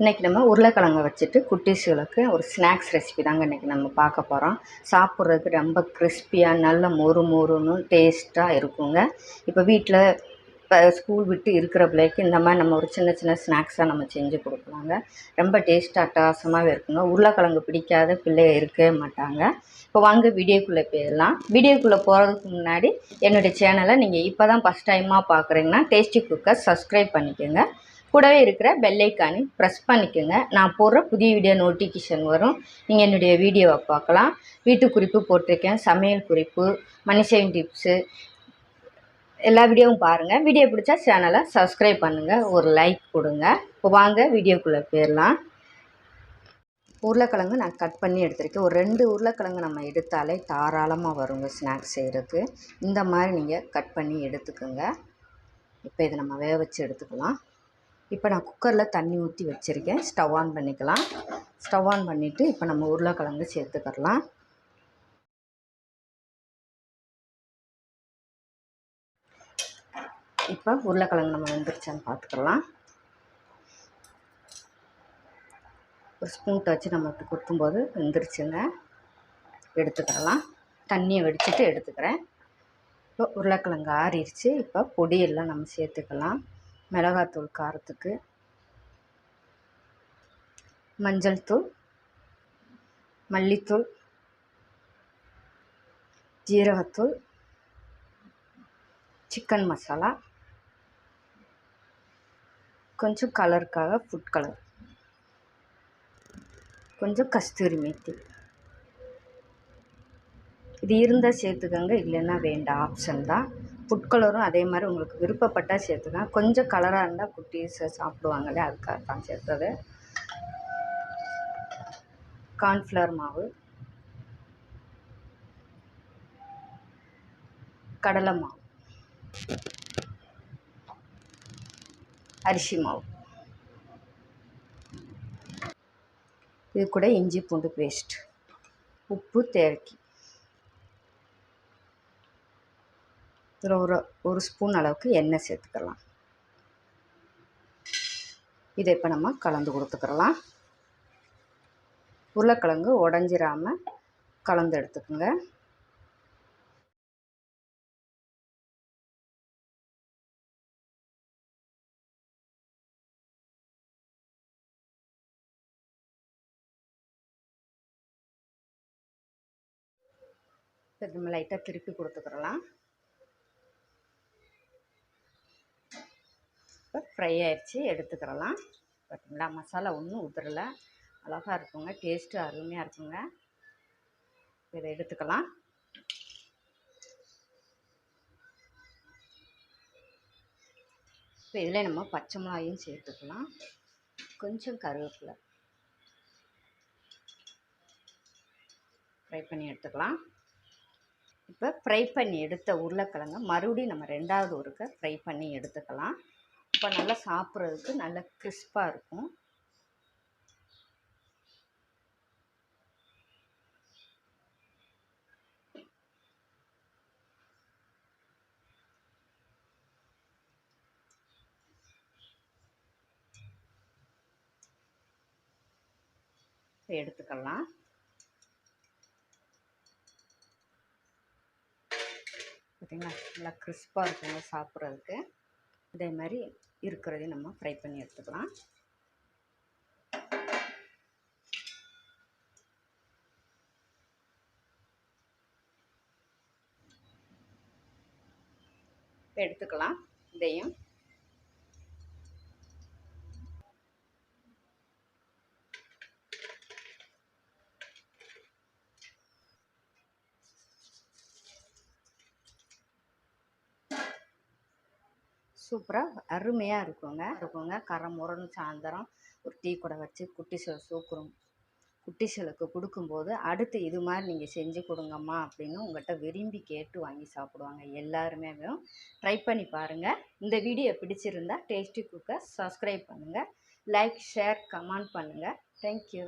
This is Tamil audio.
இன்றைக்கி நம்ம உருளைக்கிழங்க வச்சுட்டு குட்டீஸுகளுக்கு ஒரு ஸ்நாக்ஸ் ரெசிபி தாங்க இன்றைக்கி நம்ம பார்க்க போகிறோம் சாப்பிட்றதுக்கு ரொம்ப கிறிஸ்பியாக நல்ல மொறு மொறுன்னு டேஸ்ட்டாக இருக்குங்க. இப்போ வீட்டில் இப்போ ஸ்கூல் விட்டு இருக்கிற பிள்ளைக்கு இந்த மாதிரி நம்ம ஒரு சின்ன சின்ன ஸ்நாக்ஸாக நம்ம செஞ்சு கொடுக்கலாங்க. ரொம்ப டேஸ்ட் அட்டகாசமாகவே இருக்குங்க. உருளைக்கிழங்கு பிடிக்காத பிள்ளைய இருக்கவே மாட்டாங்க. இப்போ வாங்க வீடியோக்குள்ளே போயிடலாம். வீடியோக்குள்ளே போகிறதுக்கு முன்னாடி என்னுடைய சேனலை நீங்கள் இப்போ தான் ஃபஸ்ட் டைமாக பார்க்குறீங்கன்னா டேஸ்டி குக்கர் சப்ஸ்கிரைப் பண்ணிக்கோங்க. கூடவே இருக்கிற பெல் ப்ரெஸ் பண்ணிக்கோங்க. நான் போடுற புதிய வீடியோ நோட்டிஃபிகேஷன் வரும். நீங்கள் என்னுடைய வீடியோவை பார்க்கலாம். வீட்டு குறிப்பு போட்டிருக்கேன். சமையல் குறிப்பு மனுஷன் டிப்ஸு எல்லா வீடியோவும் பாருங்கள் வீடியோ பிடிச்சா சேனலை சப்ஸ்கிரைப் பண்ணுங்கள் ஒரு லைக் கொடுங்க. இப்போ வாங்க வீடியோக்குள்ளே போயிடலாம். உருளைக்கிழங்கு நான் கட் பண்ணி எடுத்திருக்கேன். ஒரு ரெண்டு உருளைக்கிழங்கு நம்ம எடுத்தாலே தாராளமாக வருங்க ஸ்நாக்ஸ் செய்கிறதுக்கு இந்த மாதிரி நீங்கள் கட் பண்ணி எடுத்துக்கோங்க. இப்போ இதை நம்ம வேக வச்சு எடுத்துக்கலாம். இப்போ நான் குக்கரில் தண்ணி ஊற்றி வச்சுருக்கேன். ஸ்டவ் ஆன் பண்ணிக்கலாம். ஸ்டவ் ஆன் பண்ணிவிட்டு இப்போ நம்ம உருளைக்கிழங்கு சேர்த்துக்கலாம் இப்போ உருளைக்கிழங்கு நம்ம வந்துருச்சான்னு பார்த்துக்கலாம் ஒரு ஸ்பூன்ட்டை வச்சு நம்ம குத்தும்போது வெந்துருச்சுங்க. எடுத்துக்கிறலாம். தண்ணியை வடிச்சிட்டு எடுத்துக்கிறேன். இப்போ உருளைக்கிழங்கு ஆறிடுச்சு. இப்போ பொடியெல்லாம் நம்ம சேர்த்துக்கலாம். மிளகாத்தூள் காரத்துக்கு மஞ்சள் தூள் மல்லித்தூள் ஜீரகத்தூள் சிக்கன் மசாலா கொஞ்சம் கலருக்காக ஃபுட் கலர் கொஞ்சம் கஸ்தூரி மேத்தி. இது இருந்தால் சேர்த்துக்கோங்க இல்லைன்னா வேண்டாம் ஆப்ஷன் தான். ஃபுட் கலரும் அதே மாதிரி உங்களுக்கு விருப்பப்பட்டால் சேர்த்துக்கோங்க கொஞ்சம் கலராக இருந்தால் குட்டீஸ் சாப்பிடுவாங்களே அதுக்காக தான் சேர்த்தது. கார்ன்ஃப்ளவர் மாவு. கடலை மாவு. அரிசி மாவு. இது கூட இஞ்சி பூண்டு பேஸ்ட் உப்பு தேவைக்கு. இதில் ஒரு ஒரு ஸ்பூன் அளவுக்கு எண்ணெய் சேர்த்துக்கலாம். இதை இப்போ நம்ம கலந்து கொடுத்துக்கிறலாம் உருளைக்கிழங்கு உடஞ்சிராமல் கலந்து எடுத்துக்கோங்க. இப்போ நம்ம லைட்டாக திருப்பி கொடுத்துக்கிறலாம் இப்போ ஃப்ரை ஆயிடுச்சு எடுத்துக்கிறலாம். பார்த்தீங்களா மசாலா ஒன்றும் உதிரலை. அழகாக இருக்குங்க. டேஸ்ட்டு அருமையாக இருக்குங்க. இதை எடுத்துக்கலாம். இப்போ இதில் நம்ம பச்சை மிளகாயும் சேர்த்துக்கலாம். கொஞ்சம் கருவேப்பிலை. ஃப்ரை பண்ணி எடுத்துக்கலாம். இப்போ ஃப்ரை பண்ணி எடுத்த உருளைக்கிழங்க மறுபடியும் நம்ம ரெண்டாவது ஒருக்க ஃப்ரை பண்ணி எடுத்துக்கலாம். இப்போ நல்லா சாப்பிட்றதுக்கு நல்லா கிறிஸ்பாக இருக்கும். எடுத்துக்கலாம். பார்த்திங்களா நல்லா கிறிஸ்பாக இருக்குங்க சாப்பிட்றதுக்கு. அதே மாதிரி இருக்கிறதையும் நம்ம ஃப்ரை பண்ணி எடுத்துக்கலாம். எடுத்துக்கலாம். இதையும் சூப்பராக அருமையாக இருக்குங்க. இருக்குங்க. கரை முரன்னு சாயந்தரம் ஒரு டீ கூட வச்சு குட்டிஸ்களை சூக்குறோம். குட்டிஸ்களுக்கு கொடுக்கும்போது அடுத்து இது மாதிரி நீங்கள் செஞ்சு கொடுங்கம்மா அப்படின்னு உங்கள்கிட்ட விரும்பி கேட்டு வாங்கி சாப்பிடுவாங்க எல்லாருமே. ட்ரை பண்ணி பாருங்கள் இந்த வீடியோ பிடிச்சிருந்தா டேஸ்டி குக்கர் சப்ஸ்கிரைப் பண்ணுங்கள் லைக் ஷேர் கமெண்ட் பண்ணுங்கள் தேங்க்யூ